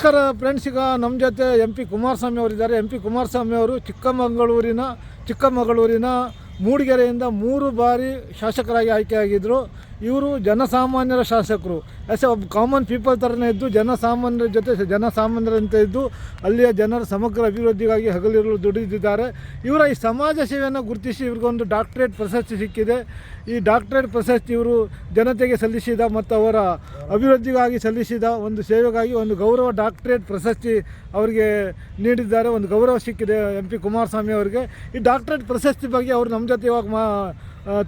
ನಮಸ್ಕಾರ ಫ್ರೆಂಡ್ಸ್, ಈಗ ನಮ್ಮ ಜೊತೆ ಎಂ ಪಿ ಕುಮಾರಸ್ವಾಮಿ ಅವರಿದ್ದಾರೆ. ಎಂ ಪಿ ಕುಮಾರಸ್ವಾಮಿ ಅವರು ಚಿಕ್ಕಮಗಳೂರಿನ ಚಿಕ್ಕಮಗಳೂರಿನ ಮೂಡಿಗೆರೆಯಿಂದ ಮೂರು ಬಾರಿ ಶಾಸಕರಾಗಿ ಆಯ್ಕೆಯಾಗಿದ್ದರು ಇವರು ಜನಸಾಮಾನ್ಯರ ಶಾಸಕರು. ಎಸ್ ಒಬ್ಬ ಕಾಮನ್ ಪೀಪಲ್ ಥರನೇ ಇದ್ದು, ಜನಸಾಮಾನ್ಯರ ಜೊತೆ ಜನಸಾಮಾನ್ಯರಂತೆ ಇದ್ದು, ಅಲ್ಲಿಯ ಜನರ ಸಮಗ್ರ ಅಭಿವೃದ್ಧಿಗಾಗಿ ಹಗಲಿರಲು ದುಡಿದಿದ್ದಾರೆ. ಇವರ ಈ ಸಮಾಜ ಸೇವೆಯನ್ನು ಗುರುತಿಸಿ ಇವ್ರಿಗೊಂದು ಡಾಕ್ಟರೇಟ್ ಪ್ರಶಸ್ತಿ ಸಿಕ್ಕಿದೆ. ಈ ಡಾಕ್ಟರೇಟ್ ಪ್ರಶಸ್ತಿ ಇವರು ಜನತೆಗೆ ಸಲ್ಲಿಸಿದ ಮತ್ತು ಅವರ ಅಭಿವೃದ್ಧಿಗಾಗಿ ಸಲ್ಲಿಸಿದ ಒಂದು ಸೇವೆಗಾಗಿ ಒಂದು ಗೌರವ ಡಾಕ್ಟರೇಟ್ ಪ್ರಶಸ್ತಿ ಅವರಿಗೆ ನೀಡಿದ್ದಾರೆ. ಒಂದು ಗೌರವ ಸಿಕ್ಕಿದೆ ಎಂ ಪಿ ಕುಮಾರಸ್ವಾಮಿ ಅವರಿಗೆ. ಈ ಡಾಕ್ಟರೇಟ್ ಪ್ರಶಸ್ತಿ ಬಗ್ಗೆ ಅವರು ನಮ್ಮ ಜೊತೆ ಇವಾಗ ಮಾ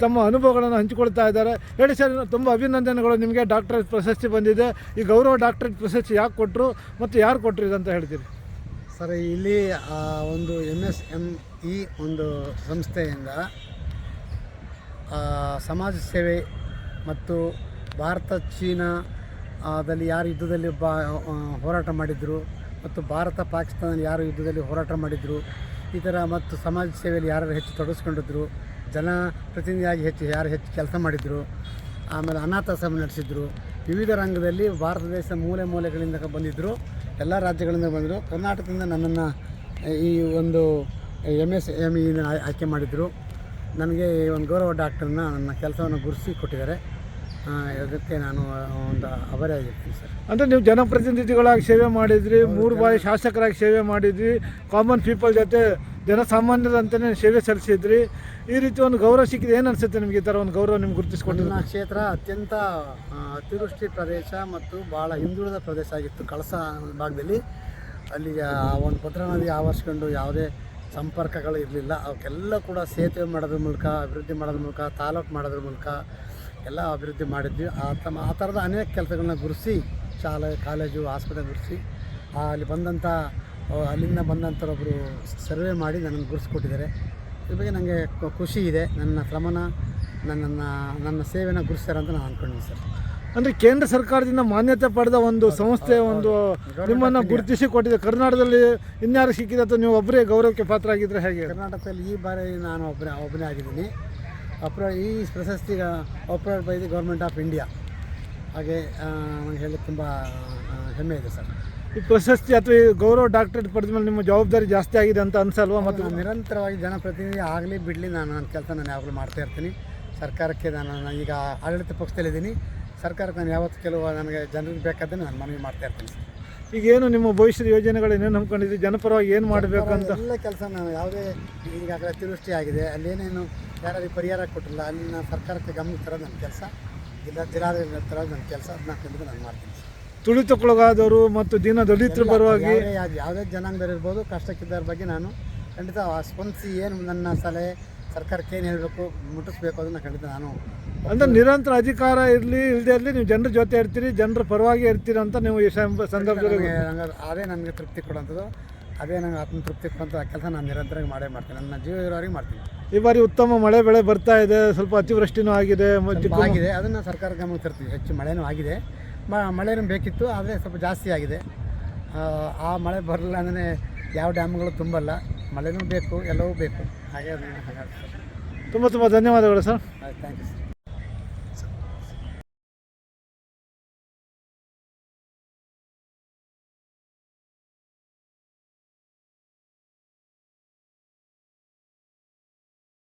ತಮ್ಮ ಅನುಭವಗಳನ್ನು ಹಂಚಿಕೊಳ್ತಾ ಇದ್ದಾರೆ. ಹೇಳಿ ಸರ್ ತುಂಬ ಅಭಿನಂದನೆಗಳು ನಿಮಗೆ. ಡಾಕ್ಟ್ರೇಟ್ ಪ್ರಶಸ್ತಿ ಬಂದಿದೆ. ಈ ಗೌರವ ಡಾಕ್ಟ್ರೇಟ್ ಪ್ರಶಸ್ತಿ ಯಾಕೆ ಕೊಟ್ಟರು ಮತ್ತು ಯಾರು ಕೊಟ್ಟರು ಇದಂತ ಹೇಳ್ತೀರಿ? ಸರ್ ಇಲ್ಲಿ ಒಂದು ಎಂ ಎಸ್ ಎಂ ಇ ಒಂದು ಸಂಸ್ಥೆಯಿಂದ ಸಮಾಜ ಸೇವೆ ಮತ್ತು ಭಾರತ ಚೀನಾ ಆ, ಯಾರು ಯುದ್ಧದಲ್ಲಿ ಬಾ ಹೋರಾಟ ಮಾಡಿದರು ಮತ್ತು ಭಾರತ ಪಾಕಿಸ್ತಾನದಲ್ಲಿ ಯಾರು ಯುದ್ಧದಲ್ಲಿ ಹೋರಾಟ ಮಾಡಿದರು ಈ ಥರ ಮತ್ತು ಸಮಾಜ ಸೇವೆಯಲ್ಲಿ ಯಾರು ಹೆಚ್ಚು ತೊಡಗಿಸ್ಕೊಂಡಿದ್ರು ಜನ ಪ್ರತಿನಿಧಿಯಾಗಿ ಹೆಚ್ಚು ಯಾರು ಹೆಚ್ಚು ಕೆಲಸ ಮಾಡಿದರು ಆಮೇಲೆ ಅನಾಥಾಶ್ರಮ ನಡೆಸಿದ್ರು ವಿವಿಧ ರಂಗದಲ್ಲಿ ಭಾರತ ದೇಶ ಮೂಲೆ ಮೂಲೆಗಳಿಂದ ಬಂದಿದ್ದರು ಎಲ್ಲ ರಾಜ್ಯಗಳಿಂದ ಬಂದರು ಕರ್ನಾಟಕದಿಂದ ನನ್ನನ್ನು ಈ ಒಂದು ಎಂ ಎಸ್ ಎಂ ಇ ಆಯ್ಕೆ ಮಾಡಿದರು. ನನಗೆ ಈ ಒಂದು ಗೌರವ ಡಾಕ್ಟರ್ನ ನನ್ನ ಕೆಲಸವನ್ನು ಗುರುಸಿ ಕೊಟ್ಟಿದ್ದಾರೆ. ಅದಕ್ಕೆ ನಾನು ಒಂದು ಆಗಿರ್ತೀನಿ ಸರ್. ಅಂದರೆ ನೀವು ಜನಪ್ರತಿನಿಧಿಗಳಾಗಿ ಸೇವೆ ಮಾಡಿದ್ರಿ ಮೂರು ಬಾರಿ ಶಾಸಕರಾಗಿ ಸೇವೆ ಮಾಡಿದ್ರಿ ಕಾಮನ್ ಪೀಪಲ್ ಜೊತೆ ಜನಸಾಮಾನ್ಯರಂತಲೇ ಸೇವೆ ಸಲ್ಲಿಸಿದ್ರಿ. ಈ ರೀತಿ ಒಂದು ಗೌರವ ಸಿಕ್ಕಿದೆ. ಏನು ಅನಿಸುತ್ತೆ ನಿಮಗೆ ಈ ಥರ ಒಂದು ಗೌರವ ನಿಮ್ಗೆ ಗುರುತಿಸ್ಕೊಂಡಿದ್ದು ಕ್ಷೇತ್ರ ಅತ್ಯಂತ ಅತಿವೃಷ್ಟಿ ಪ್ರದೇಶ ಮತ್ತು ಭಾಳ ಹಿಂದುಳಿದ ಪ್ರದೇಶ ಆಗಿತ್ತು ಕಳಸ ಭಾಗದಲ್ಲಿ. ಅಲ್ಲಿ, ಆ, ಒಂದು ಭದ್ರಾ ನದಿ ಆವರಿಸ್ಕೊಂಡು ಯಾವುದೇ ಸಂಪರ್ಕಗಳು ಇರಲಿಲ್ಲ. ಅವಕ್ಕೆಲ್ಲ ಕೂಡ ಸೇತುವೆ ಮಾಡೋದ್ರ ಮೂಲಕ, ಅಭಿವೃದ್ಧಿ ಮಾಡೋದ್ರ ಮೂಲಕ, ತಾಲೂಕು ಮಾಡೋದ್ರ ಮೂಲಕ ಎಲ್ಲ ಅಭಿವೃದ್ಧಿ ಮಾಡಿದ್ವಿ. ಆ ತಮ್ಮ, ಆ ಥರದ ಅನೇಕ ಕೆಲಸಗಳನ್ನ ಗುರುಸಿ, ಶಾಲೆ, ಕಾಲೇಜು, ಆಸ್ಪತ್ರೆ ಗುರುಸಿ ಅಲ್ಲಿ ಬಂದಂಥ ಅಲ್ಲಿಂದ ಬಂದಂಥರೊಬ್ಬರು ಸರ್ವೆ ಮಾಡಿ ನನ್ನನ್ನು ಗುರುಸ್ಕೊಟ್ಟಿದ್ದಾರೆ ಇದ್ರ ಬಗ್ಗೆ ನನಗೆ ಖುಷಿ ಇದೆ. ನನ್ನ ಶ್ರಮನ ನನ್ನನ್ನು ನನ್ನ ಸೇವೆನ ಗುರುಸ್ತಾರೆ ಅಂತ ನಾನು ಅಂದ್ಕೊಂಡಿದ್ದೀನಿ ಸರ್. ಅಂದರೆ ಕೇಂದ್ರ ಸರ್ಕಾರದಿಂದ ಮಾನ್ಯತೆ ಪಡೆದ ಒಂದು ಸಂಸ್ಥೆ ಒಂದು ನಿಮ್ಮನ್ನು ಗುರುತಿಸಿ ಕೊಟ್ಟಿದೆ. ಕರ್ನಾಟಕದಲ್ಲಿ ಇನ್ಯಾರು ಸಿಕ್ಕಿದೆ ಅಥವಾ ನೀವು ಒಬ್ಬರೇ ಗೌರವಕ್ಕೆ ಪಾತ್ರ ಆಗಿದ್ದರೆ ಹೇಗೆ? ಕರ್ನಾಟಕದಲ್ಲಿ ಈ ಬಾರಿ ನಾನು ಒಬ್ಬನೇ ಒಬ್ಬನೇ ಆಗಿದ್ದೀನಿ. ಅಪ್ರ ಈ ಪ್ರಶಸ್ತಿ approved by the government of India. ಹಾಗೆ ನನಗೆ ಹೇಳಿ ತುಂಬ ಹೆಮ್ಮೆ ಇದೆ ಸರ್. ಈ ಪ್ರಶಸ್ತಿ ಅಥವಾ ಈ ಗೌರವ ಡಾಕ್ಟರೇಟ್ ಪಡೆದ ಮೇಲೆ ನಿಮ್ಮ ಜವಾಬ್ದಾರಿ ಜಾಸ್ತಿ ಆಗಿದೆ ಅಂತ ಅನ್ಸಲ್ವಾ ಮತ್ತು? ನಿರಂತರವಾಗಿ ಜನಪ್ರತಿನಿಧಿ ಆಗಲಿ ಬಿಡಲಿ ನಾನು ನನ್ನ ಕೆಲಸ ನಾನು ಯಾವಾಗಲೂ ಮಾಡ್ತಾ ಇರ್ತೀನಿ. ಸರ್ಕಾರಕ್ಕೆ ನಾನು ನಾನು ಈಗ ಆಡಳಿತ ಪಕ್ಷದಲ್ಲಿದ್ದೀನಿ ಸರ್ಕಾರಕ್ಕೆ ನಾನು ಯಾವತ್ತು ಕೆಲವು ನನಗೆ ಜನರಿಗೆ ಬೇಕಾದ್ದನ್ನು ನಾನು ಮನವಿ ಮಾಡ್ತಾ ಇರ್ತೀನಿ. ಈಗೇನು ನಿಮ್ಮ ಭವಿಷ್ಯದ ಯೋಜನೆಗಳು ಏನೇನು ನಂಬ್ಕೊಂಡಿದ್ರಿ ಜನಪರವಾಗಿ ಏನು ಮಾಡಬೇಕು ಅಂತ ಎಲ್ಲ ಕೆಲಸ ನಾನು ಯಾವುದೇ ಈಗಾಗಲೇ ಅತಿವೃಷ್ಟಿ ಆಗಿದೆ. ಅಲ್ಲೇನೇನು ಯಾರಿಗೆ ಪರಿಹಾರ ಕೊಟ್ಟಿಲ್ಲ ಅಲ್ಲಿನ ಸರ್ಕಾರಕ್ಕೆ ಗಮನ ತರೋದು ನನ್ನ ಕೆಲಸ. ಜಿಲ್ಲಾ ಜಿಲ್ಲಾಡಳಿತ ತರೋದು ನನ್ನ ಕೆಲಸ ಅದನ್ನ ಕಂಡು ನಾನು ಮಾಡ್ತೀನಿ. ತುಳಿತಕ್ಕೊಳಗಾದವರು ಮತ್ತು ದಿನ ದಲಿತರ ಪರವಾಗಿ ಯಾವುದೇ ಇರ್ಬೋದು ಕಷ್ಟಕ್ಕಿದ್ದವ್ರ ಬಗ್ಗೆ ನಾನು ಖಂಡಿತ ಆ ಸ್ಪಂದಿಸಿ ಏನು ನನ್ನ ಸಲಹೆ ಸರ್ಕಾರಕ್ಕೆ ಏನು ಹೇಳಬೇಕು ಮುಟ್ಟಿಸ್ಬೇಕು ಅದನ್ನು ಖಂಡಿತ ನಾನು ಅಂದ್ರೆ ನಿರಂತರ ಅಧಿಕಾರ ಇರಲಿ ಇಲ್ಲದೆ ಇರಲಿ ನೀವು ಜನರ ಜೊತೆ ಇರ್ತೀರಿ ಜನರ ಪರವಾಗಿ ಇರ್ತೀರಿ ಅಂತ ನೀವು ಈ ಸಂದರ್ಭದಲ್ಲಿ ಅದೇ ನನಗೆ ತೃಪ್ತಿ ಕೊಡೋಂಥದ್ದು ಅದೇ ನನಗೆ ಆತ್ಮ ತೃಪ್ತಿ ಕೊಡುವಂಥ ಕೆಲಸ ನಾನು ನಿರಂತರವಾಗಿ ಮಾಡೇ ಮಾಡ್ತೀನಿ. ನನ್ನ ಜೀವ ಇರೋವರೆಗೆ ಮಾಡ್ತೀನಿ. ಈ ಬಾರಿ ಉತ್ತಮ ಮಳೆ ಬೆಳೆ ಬರ್ತಾ ಇದೆ. ಸ್ವಲ್ಪ ಅತಿವೃಷ್ಟಿನೂ ಆಗಿದೆ. ಆಗಿದೆ. ಅದನ್ನು ಸರ್ಕಾರ ಗಮನಕ್ಕೆ ತರ್ತೀವಿ. ಹೆಚ್ಚು ಮಳೆನೂ ಆಗಿದೆ. ಮ ಮಳೆನೂ ಬೇಕಿತ್ತು ಆದರೆ ಸ್ವಲ್ಪ ಜಾಸ್ತಿ ಆಗಿದೆ. ಆ, ಮಳೆ ಬರಲಿಲ್ಲ ಅಂದರೆ ಯಾವ ಡ್ಯಾಮ್ಗಳು ತುಂಬಲ್ಲ. ಮಳೆನೂ ಬೇಕು ಎಲ್ಲವೂ ಬೇಕು. ಹಾಗೆ ತುಂಬ ತುಂಬ ಧನ್ಯವಾದಗಳು ಸರ್. Thank you sir